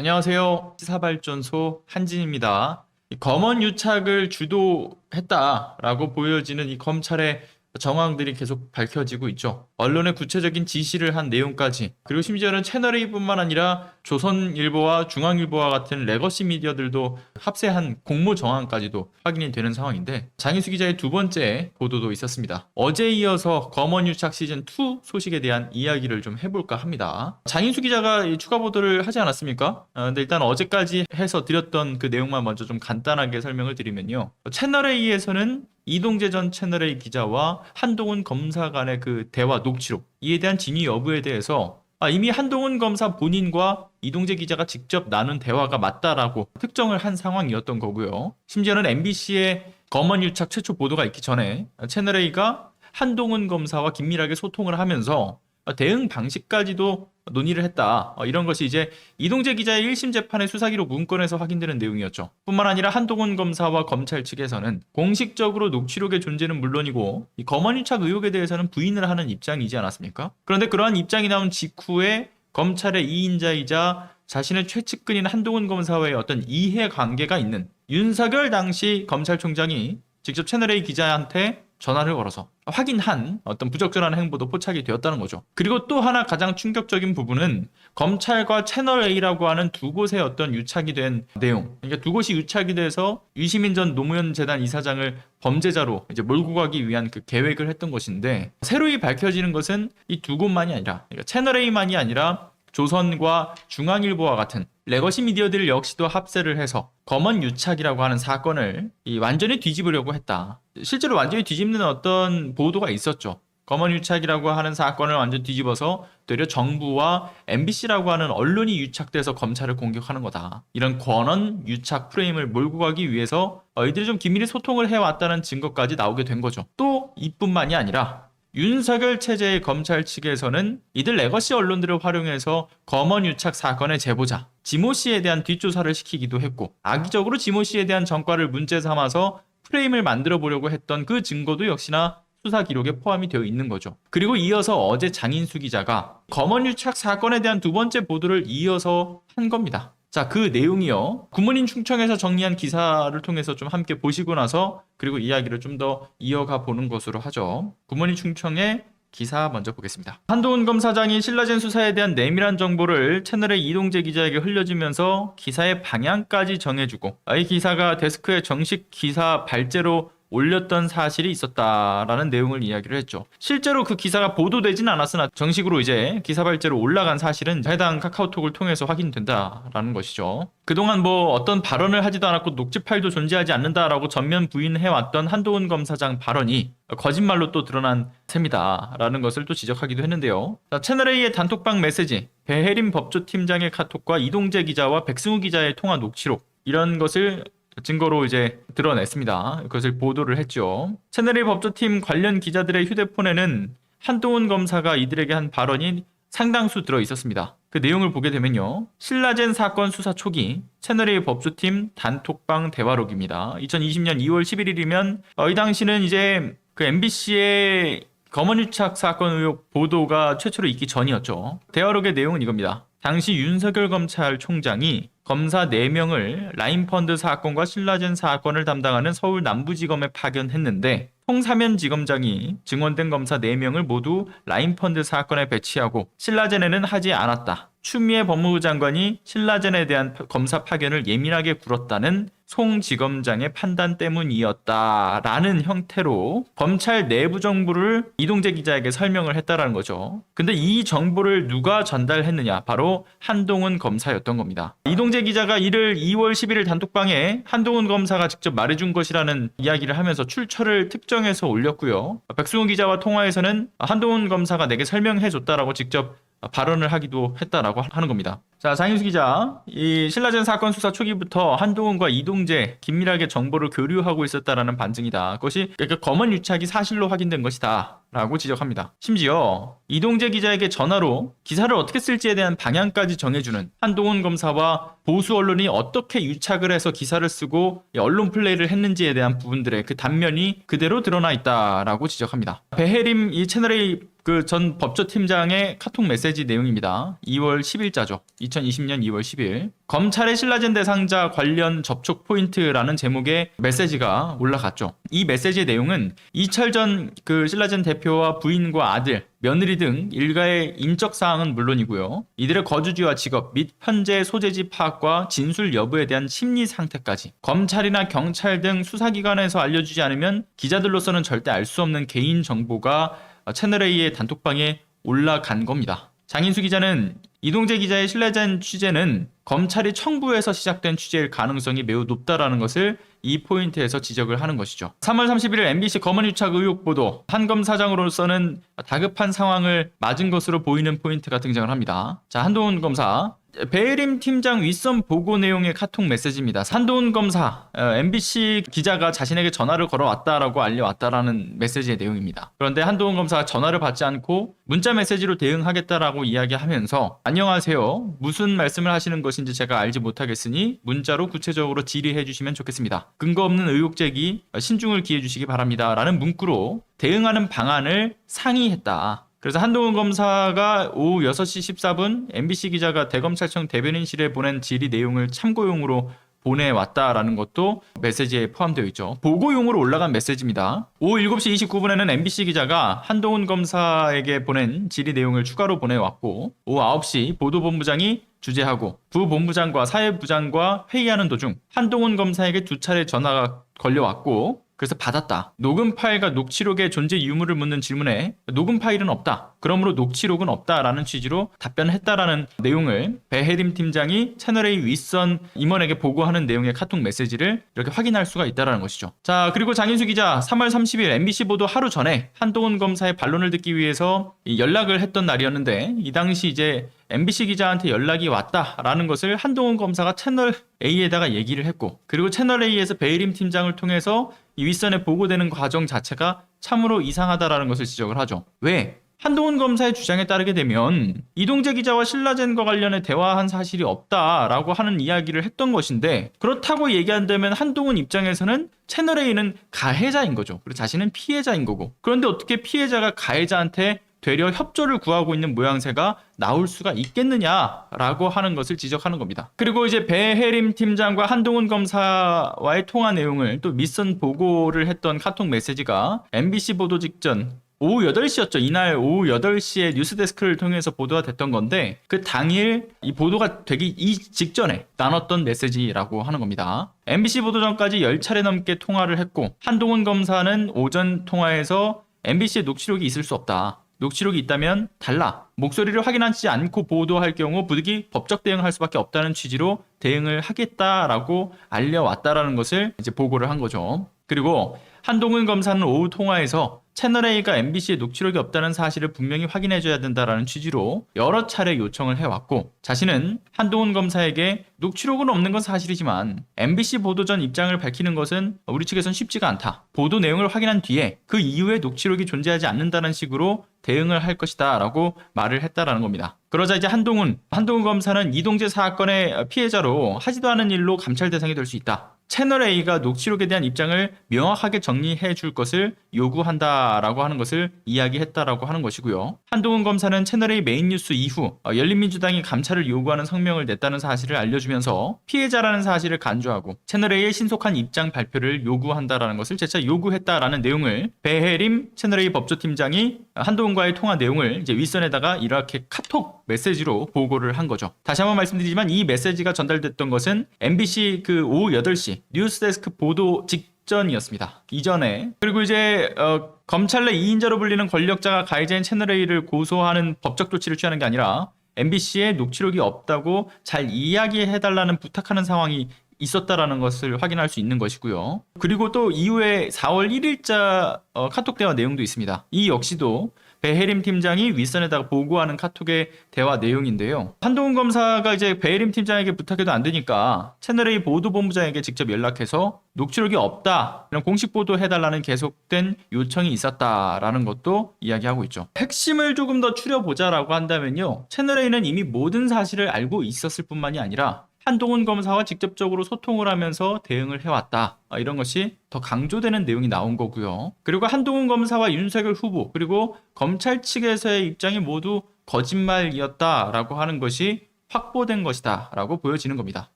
안녕하세요. 시사발전소 한진입니다. 이 검언 유착을 주도했다라고 보여지는 이 검찰의 정황들이 계속 밝혀지고 있죠. 언론의 구체적인 지시를 한 내용까지 그리고 심지어는 채널A뿐만 아니라 조선일보와 중앙일보와 같은 레거시 미디어들도 합세한 공모 정황까지도 확인이 되는 상황인데 장희수 기자의 두 번째 보도도 있었습니다. 어제 이어서 검언 유착 시즌 2 소식에 대한 이야기를 좀 해볼까 합니다. 장희수 기자가 이 추가 보도를 하지 않았습니까? 어, 근데 일단 어제까지 해서 드렸던 그 내용만 먼저 좀 간단하게 설명을 드리면요. 채널A에서는 이동재 전 채널A 기자와 한동훈 검사 간의 그 대화 녹취록 이에 대한 진위 여부에 대해서 아, 이미 한동훈 검사 본인과 이동재 기자가 직접 나눈 대화가 맞다라고 특정을 한 상황이었던 거고요. 심지어는 MBC의 검언 유착 최초 보도가 있기 전에 채널A가 한동훈 검사와 긴밀하게 소통을 하면서 대응 방식까지도 논의를 했다. 어, 이런 것이 이제 이동재 기자의 1심 재판의 수사기록 문건에서 확인되는 내용이었죠. 뿐만 아니라 한동훈 검사와 검찰 측에서는 공식적으로 녹취록의 존재는 물론이고 이 검언유착 의혹에 대해서는 부인을 하는 입장이지 않았습니까? 그런데 그러한 입장이 나온 직후에 검찰의 2인자이자 자신의 최측근인 한동훈 검사와의 어떤 이해 관계가 있는 윤석열 당시 검찰총장이 직접 채널A 기자한테 전화를 걸어서 확인한 어떤 부적절한 행보도 포착이 되었다는 거죠. 그리고 또 하나 가장 충격적인 부분은 검찰과 채널 A라고 하는 두 곳의 어떤 유착이 된 내용. 그러니까 두 곳이 유착이 돼서 유시민 전 노무현 재단 이사장을 범죄자로 이제 몰고 가기 위한 그 계획을 했던 것인데 새로이 밝혀지는 것은 이 두 곳만이 아니라 그러니까 채널 A만이 아니라 조선과 중앙일보와 같은 레거시 미디어들 역시도 합세를 해서 검언 유착이라고 하는 사건을 이 완전히 뒤집으려고 했다. 실제로 완전히 뒤집는 어떤 보도가 있었죠. 검언 유착이라고 하는 사건을 완전 뒤집어서 되려 정부와 MBC라고 하는 언론이 유착돼서 검찰을 공격하는 거다. 이런 권언 유착 프레임을 몰고 가기 위해서 어, 이들이 좀 긴밀히 소통을 해왔다는 증거까지 나오게 된 거죠. 또 이뿐만이 아니라 윤석열 체제의 검찰 측에서는 이들 레거시 언론들을 활용해서 검언 유착 사건의 제보자 지모 씨에 대한 뒷조사를 시키기도 했고 악의적으로 지모 씨에 대한 전과를 문제 삼아서 프레임을 만들어 보려고 했던 그 증거도 역시나 수사 기록에 포함이 되어 있는 거죠. 그리고 이어서 어제 장인수 기자가 검언 유착 사건에 대한 두 번째 보도를 이어서 한 겁니다. 자, 그 내용이요. 굿모닝 충청에서 정리한 기사를 통해서 좀 함께 보시고 나서 그리고 이야기를 좀 더 이어가 보는 것으로 하죠. 굿모닝 충청의 기사 먼저 보겠습니다. 한동훈 검사장이 신라젠 수사에 대한 내밀한 정보를 채널의 이동재 기자에게 흘려주면서 기사의 방향까지 정해주고 이 기사가 데스크에 정식 기사 발제로 올렸던 사실이 있었다라는 내용을 이야기를 했죠. 실제로 그 기사가 보도되지는 않았으나 정식으로 이제 기사 발제로 올라간 사실은 해당 카카오톡을 통해서 확인된다라는 것이죠. 그동안 뭐 어떤 발언을 하지도 않았고 녹취 파일도 존재하지 않는다라고 전면 부인해왔던 한동훈 검사장 발언이 거짓말로 또 드러난 셈이다라는 것을 또 지적하기도 했는데요. 자, 채널A의 단톡방 메시지, 배혜림 법조팀장의 카톡과 이동재 기자와 백승우 기자의 통화 녹취록 이런 것을 증거로 이제 드러냈습니다. 그것을 보도를 했죠. 채널A 법조팀 관련 기자들의 휴대폰에는 한동훈 검사가 이들에게 한 발언이 상당수 들어 있었습니다. 그 내용을 보게 되면요. 신라젠 사건 수사 초기 채널A 법조팀 단톡방 대화록입니다. 2020년 2월 11일이면 어, 이 당시는 이제 그 MBC의 검언유착 사건 의혹 보도가 최초로 있기 전이었죠. 대화록의 내용은 이겁니다. 당시 윤석열 검찰총장이 검사 4명을 라인펀드 사건과 신라젠 사건을 담당하는 서울 남부지검에 파견했는데 송사면 지검장이 증언된 검사 4명을 모두 라인펀드 사건에 배치하고 신라젠에는 하지 않았다. 추미애 법무부 장관이 신라젠에 대한 검사 파견을 예민하게 굴었다는 송 지검장의 판단 때문이었다라는 형태로 검찰 내부 정보를 이동재 기자에게 설명을 했다라는 거죠. 근데 이 정보를 누가 전달했느냐? 바로 한동훈 검사였던 겁니다. 이동재 기자가 이를 2월 11일 단톡방에 한동훈 검사가 직접 말해준 것이라는 이야기를 하면서 출처를 특정해서 올렸고요. 백승훈 기자와 통화에서는 한동훈 검사가 내게 설명해줬다라고 직접 발언을 하기도 했다라고 하는 겁니다. 자, 장윤수 기자. 이 신라젠 사건 수사 초기부터 한동훈과 이동재 긴밀하게 정보를 교류하고 있었다라는 반증이다. 그것이 그러니까 검언 유착이 사실로 확인된 것이다. 라고 지적합니다. 심지어 이동재 기자에게 전화로 기사를 어떻게 쓸지에 대한 방향까지 정해주는 한동훈 검사와 보수 언론이 어떻게 유착을 해서 기사를 쓰고 언론 플레이를 했는지에 대한 부분들의 그 단면이 그대로 드러나 있다라고 지적합니다. 배혜림 이 채널의 그 전 법조팀장의 카톡 메시지 내용입니다. 2월 10일자죠. 2020년 2월 10일. 검찰의 신라젠 대상자 관련 접촉 포인트라는 제목의 메시지가 올라갔죠. 이 메시지의 내용은 이철 전 그 신라젠 대표와 부인과 아들, 며느리 등 일가의 인적 사항은 물론이고요. 이들의 거주지와 직업 및 현재 소재지 파악과 진술 여부에 대한 심리 상태까지 검찰이나 경찰 등 수사기관에서 알려주지 않으면 기자들로서는 절대 알 수 없는 개인 정보가 채널A의 단톡방에 올라간 겁니다. 장인수 기자는 이동재 기자의 신뢰된 취재는 검찰이 청부에서 시작된 취재일 가능성이 매우 높다라는 것을 이 포인트에서 지적을 하는 것이죠. 3월 31일 MBC 검언유착 의혹 보도 한 검사장으로서는 다급한 상황을 맞은 것으로 보이는 포인트가 등장을 합니다. 자 한동훈 검사 배혜림 팀장 윗선 보고 내용의 카톡 메시지입니다. 한동훈 검사 어, MBC 기자가 자신에게 전화를 걸어왔다라고 알려왔다라는 메시지의 내용입니다. 그런데 한동훈 검사가 전화를 받지 않고 문자 메시지로 대응하겠다라고 이야기하면서 안녕하세요. 무슨 말씀을 하시는 것인지 제가 알지 못하겠으니 문자로 구체적으로 질의해 주시면 좋겠습니다. 근거 없는 의혹 제기 신중을 기해 주시기 바랍니다. 라는 문구로 대응하는 방안을 상의했다. 그래서 한동훈 검사가 오후 6시 14분 MBC 기자가 대검찰청 대변인실에 보낸 질의 내용을 참고용으로 보내왔다라는 것도 메시지에 포함되어 있죠. 보고용으로 올라간 메시지입니다. 오후 7시 29분에는 MBC 기자가 한동훈 검사에게 보낸 질의 내용을 추가로 보내왔고 오후 9시 보도본부장이 주재하고 부본부장과 사회부장과 회의하는 도중 한동훈 검사에게 두 차례 전화가 걸려왔고 그래서 받았다. 녹음 파일과 녹취록의 존재 유무를 묻는 질문에 녹음 파일은 없다. 그러므로 녹취록은 없다라는 취지로 답변했다라는 내용을 배혜림 팀장이 채널A 윗선 임원에게 보고하는 내용의 카톡 메시지를 이렇게 확인할 수가 있다라는 것이죠. 자, 그리고 장인수 기자 3월 30일 MBC 보도 하루 전에 한동훈 검사의 반론을 듣기 위해서 이 연락을 했던 날이었는데 이 당시 이제 MBC 기자한테 연락이 왔다라는 것을 한동훈 검사가 채널 A에다가 얘기를 했고 그리고 채널 A에서 베이림 팀장을 통해서 이 윗선에 보고되는 과정 자체가 참으로 이상하다라는 것을 지적을 하죠. 왜? 한동훈 검사의 주장에 따르게 되면 이동재 기자와 신라젠과 관련해 대화한 사실이 없다라고 하는 이야기를 했던 것인데 그렇다고 얘기한다면 한동훈 입장에서는 채널 A는 가해자인 거죠. 그리고 자신은 피해자인 거고. 그런데 어떻게 피해자가 가해자한테 되려 협조를 구하고 있는 모양새가 나올 수가 있겠느냐라고 하는 것을 지적하는 겁니다. 그리고 이제 배혜림 팀장과 한동훈 검사와의 통화 내용을 또 밑선 보고를 했던 카톡 메시지가 MBC 보도 직전 오후 8시였죠. 이날 오후 8시에 뉴스데스크를 통해서 보도가 됐던 건데 그 당일 이 보도가 되기 이 직전에 나눴던 메시지라고 하는 겁니다. MBC 보도 전까지 10차례 넘게 통화를 했고 한동훈 검사는 오전 통화에서 MBC의 녹취록이 있을 수 없다. 녹취록이 있다면 달라. 목소리를 확인하지 않고 보도할 경우 부득이 법적 대응할 수밖에 없다는 취지로 대응을 하겠다라고 알려왔다라는 것을 이제 보고를 한 거죠. 그리고 한동훈 검사는 오후 통화에서 채널A가 MBC에 녹취록이 없다는 사실을 분명히 확인해줘야 된다라는 취지로 여러 차례 요청을 해왔고 자신은 한동훈 검사에게 녹취록은 없는 건 사실이지만 MBC 보도 전 입장을 밝히는 것은 우리 측에선 쉽지가 않다. 보도 내용을 확인한 뒤에 그 이후에 녹취록이 존재하지 않는다는 식으로 대응을 할 것이다 라고 말을 했다라는 겁니다. 그러자 이제 한동훈, 한동훈 검사는 이동재 사건의 피해자로 하지도 않은 일로 감찰 대상이 될 수 있다. 채널 A가 녹취록에 대한 입장을 명확하게 정리해 줄 것을 요구한다라고 하는 것을 이야기했다라고 하는 것이고요. 한동훈 검사는 채널 A 메인 뉴스 이후 어, 열린민주당이 감찰을 요구하는 성명을 냈다는 사실을 알려주면서 피해자라는 사실을 간주하고 채널 A의 신속한 입장 발표를 요구한다라는 것을 재차 요구했다라는 내용을 배혜림 채널 A 법조팀장이 한동훈과의 통화 내용을 이제 윗선에다가 이렇게 카톡 메시지로 보고를 한 거죠. 다시 한번 말씀드리지만 이 메시지가 전달됐던 것은 MBC 그 오후 8시 뉴스데스크 보도 직전이었습니다. 이전에 그리고 이제 어, 검찰 내 2인자로 불리는 권력자가 가해자인 채널A를 고소하는 법적 조치를 취하는 게 아니라 MBC에 녹취록이 없다고 잘 이야기해달라는 부탁하는 상황이 있었다라는 것을 확인할 수 있는 것이고요. 그리고 또 이후에 4월 1일자 어, 카톡 대화 내용도 있습니다. 이 역시도 배혜림 팀장이 윗선에다가 보고하는 카톡의 대화 내용인데요. 한동훈 검사가 이제 배혜림 팀장에게 부탁해도 안 되니까 채널A 보도본부장에게 직접 연락해서 녹취록이 없다. 이런 공식 보도 해달라는 계속된 요청이 있었다라는 것도 이야기하고 있죠. 핵심을 조금 더 추려보자라고 한다면요. 채널A는 이미 모든 사실을 알고 있었을 뿐만이 아니라 한동훈 검사와 직접적으로 소통을 하면서 대응을 해왔다. 아, 이런 것이 더 강조되는 내용이 나온 거고요. 그리고 한동훈 검사와 윤석열 후보 그리고 검찰 측에서의 입장이 모두 거짓말이었다라고 하는 것이 확보된 것이다라고 보여지는 겁니다.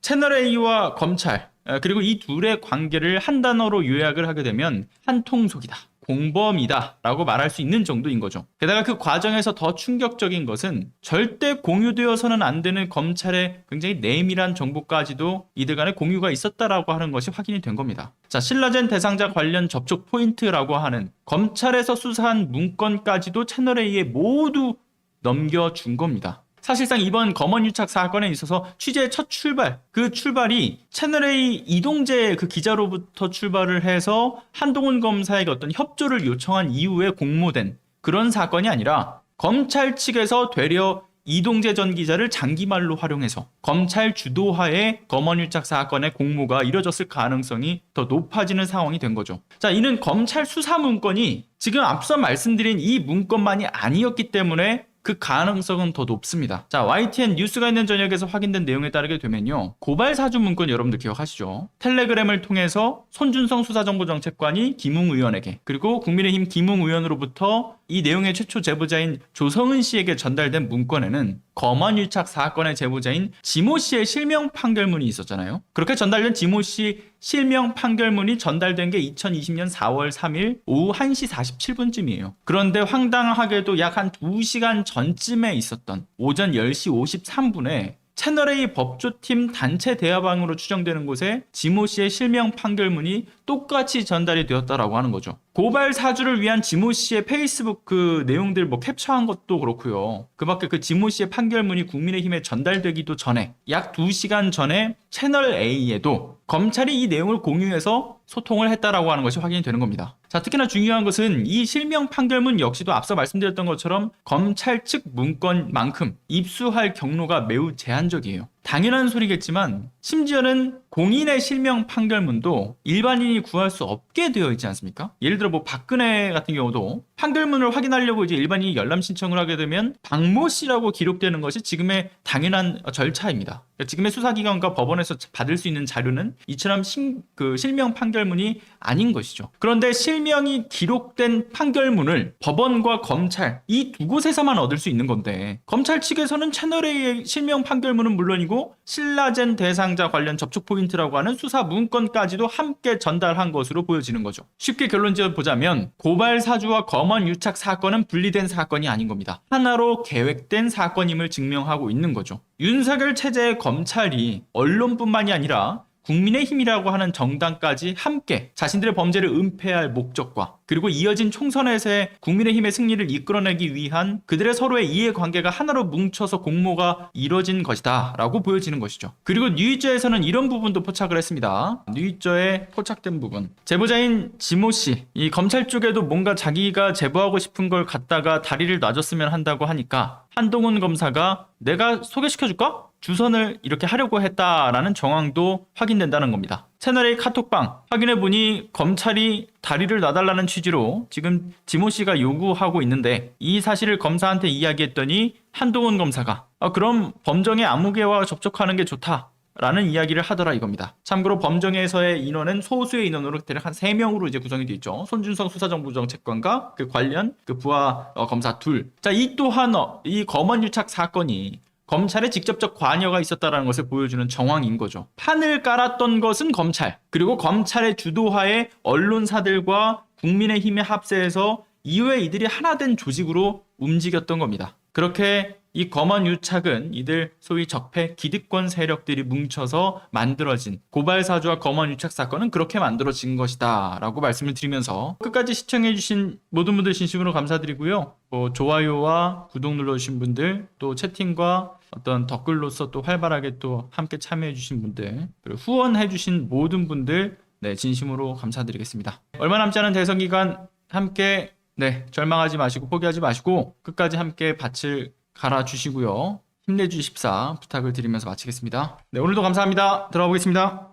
채널 A와 검찰 어, 그리고 이 둘의 관계를 한 단어로 요약을 하게 되면 한통속이다. 공범이다 라고 말할 수 있는 정도인 거죠. 게다가 그 과정에서 더 충격적인 것은 절대 공유되어서는 안 되는 검찰의 굉장히 내밀한 정보까지도 이들 간에 공유가 있었다라고 하는 것이 확인이 된 겁니다. 자, 신라젠 대상자 관련 접촉 포인트라고 하는 검찰에서 수사한 문건까지도 채널A에 모두 넘겨준 겁니다. 사실상 이번 검언 유착 사건에 있어서 취재의 첫 출발, 그 출발이 채널A 이동재 그 기자로부터 출발을 해서 한동훈 검사에게 어떤 협조를 요청한 이후에 공모된 그런 사건이 아니라 검찰 측에서 되려 이동재 전 기자를 장기말로 활용해서 검찰 주도하에 검언 유착 사건의 공모가 이뤄졌을 가능성이 더 높아지는 상황이 된 거죠. 자, 이는 검찰 수사 문건이 지금 앞서 말씀드린 이 문건만이 아니었기 때문에 그 가능성은 더 높습니다. 자, YTN 뉴스가 있는 저녁에서 확인된 내용에 따르게 되면요. 고발 사주 문건 여러분들 기억하시죠? 텔레그램을 통해서 손준성 수사정보정책관이 김웅 의원에게 그리고 국민의힘 김웅 의원으로부터 이 내용의 최초 제보자인 조성은 씨에게 전달된 문건에는 검언 유착 사건의 제보자인 지모 씨의 실명 판결문이 있었잖아요. 그렇게 전달된 지모 씨 실명 판결문이 전달된 게 2020년 4월 3일 오후 1시 47분쯤이에요. 그런데 황당하게도 약 한 2시간 전쯤에 있었던 오전 10시 53분에 채널A 법조팀 단체 대화방으로 추정되는 곳에 지모 씨의 실명 판결문이 똑같이 전달이 되었다라고 하는 거죠. 고발 사주를 위한 지모 씨의 페이스북 그 내용들 뭐 캡처한 것도 그렇고요. 그밖에 그 지모 씨의 판결문이 국민의힘에 전달되기도 전에 약 2시간 전에 채널 A에도 검찰이 이 내용을 공유해서 소통을 했다라고 하는 것이 확인이 되는 겁니다. 자, 특히나 중요한 것은 이 실명 판결문 역시도 앞서 말씀드렸던 것처럼 검찰 측 문건만큼 입수할 경로가 매우 제한적이에요. 당연한 소리겠지만 심지어는 공인의 실명 판결문도 일반인이 구할 수 없게 되어 있지 않습니까? 예를 들어 뭐 박근혜 같은 경우도 판결문을 확인하려고 이제 일반인이 열람 신청을 하게 되면 박모 씨라고 기록되는 것이 지금의 당연한 절차입니다. 그러니까 지금의 수사기관과 법원에서 받을 수 있는 자료는 이처럼 신, 그 실명 판결문이 아닌 것이죠. 그런데 실명이 기록된 판결문을 법원과 검찰 이 두 곳에서만 얻을 수 있는 건데 검찰 측에서는 채널A의 실명 판결문은 물론이고 신라젠 대상자 관련 접촉 포인트라고 하는 수사 문건까지도 함께 전달한 것으로 보여지는 거죠. 쉽게 결론 지어 보자면 고발 사주와 검언 유착 사건은 분리된 사건이 아닌 겁니다. 하나로 계획된 사건임을 증명하고 있는 거죠. 윤석열 체제의 검찰이 언론뿐만이 아니라 국민의힘이라고 하는 정당까지 함께 자신들의 범죄를 은폐할 목적과 그리고 이어진 총선에서의 국민의힘의 승리를 이끌어내기 위한 그들의 서로의 이해관계가 하나로 뭉쳐서 공모가 이뤄진 것이다 라고 보여지는 것이죠. 그리고 뉴이저에서는 이런 부분도 포착을 했습니다. 뉴이저에 포착된 부분. 제보자인 지모 씨, 이 검찰 쪽에도 뭔가 자기가 제보하고 싶은 걸 갖다가 다리를 놔줬으면 한다고 하니까 한동훈 검사가 내가 소개시켜줄까? 주선을 이렇게 하려고 했다라는 정황도 확인된다는 겁니다. 채널A 카톡방 확인해 보니 검찰이 다리를 놔달라는 취지로 지금 지모 씨가 요구하고 있는데 이 사실을 검사한테 이야기했더니 한동훈 검사가 아, 그럼 범정의 아무개와 접촉하는 게 좋다. 라는 이야기를 하더라 이겁니다. 참고로 범정에서의 인원은 소수의 인원으로 대략 한 3명으로 이제 구성이 되어 있죠. 손준성 수사정보정책관과 그 관련 그 부하 어, 검사 둘. 자, 이 또한 어, 이 검언 유착 사건이 검찰의 직접적 관여가 있었다는 것을 보여주는 정황인 거죠. 판을 깔았던 것은 검찰, 그리고 검찰의 주도하에 언론사들과 국민의힘의 합세해서 이후에 이들이 하나된 조직으로 움직였던 겁니다. 그렇게 이 검언 유착은 이들 소위 적폐 기득권 세력들이 뭉쳐서 만들어진 고발 사주와 검언 유착 사건은 그렇게 만들어진 것이다 라고 말씀을 드리면서 끝까지 시청해주신 모든 분들 진심으로 감사드리고요. 뭐 좋아요와 구독 눌러주신 분들 또 채팅과 어떤 댓글로서 또 활발하게 또 함께 참여해주신 분들 그리고 후원해주신 모든 분들 네 진심으로 감사드리겠습니다. 얼마 남지 않은 대선 기간 함께 네 절망하지 마시고 포기하지 마시고 끝까지 함께 밭을 갈아주시고요. 힘내주십사 부탁을 드리면서 마치겠습니다. 네, 오늘도 감사합니다. 들어가 보겠습니다.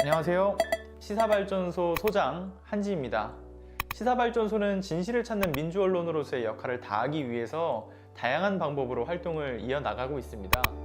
안녕하세요. 시사발전소 소장 한지입니다. 시사발전소는 진실을 찾는 민주 언론으로서의 역할을 다하기 위해서 다양한 방법으로 활동을 이어나가고 있습니다.